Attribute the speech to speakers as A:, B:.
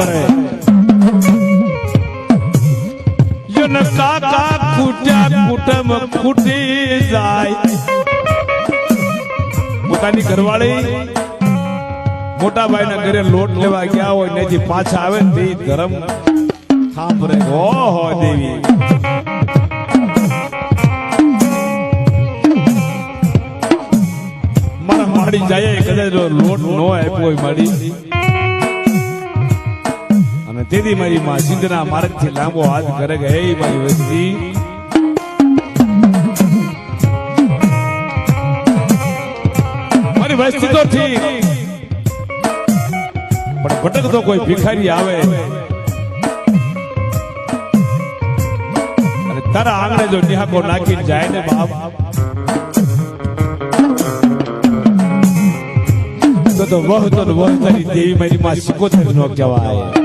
A: કરે. કાકા ખૂટ્યા કુટુંબ ખૂટી જાય. પોતાની ઘરવાળી મોટા ભાઈના ઘરે લોટ લેવા ગયા હોય ને જે પાછા આવે ને તે ધરમ સાંભળે ઓહો દેવી. મારા જાય કદાચ લોટ નો આપ્યો હોય અને તેથી મારી માં સિંધના માર્ગથી લાંબો હાથ કરે હે મારી વસ્તી. મારી વસ્તી તો ઠીક પણ ભટકતો કોઈ ભિખારી આવે. અને તારા આંગણે જો નિહાકો નાખી જાય ને બાપ. તો તો વહ તો વહ તારી દેવી મારી માં સિકોતર નો કહેવાય.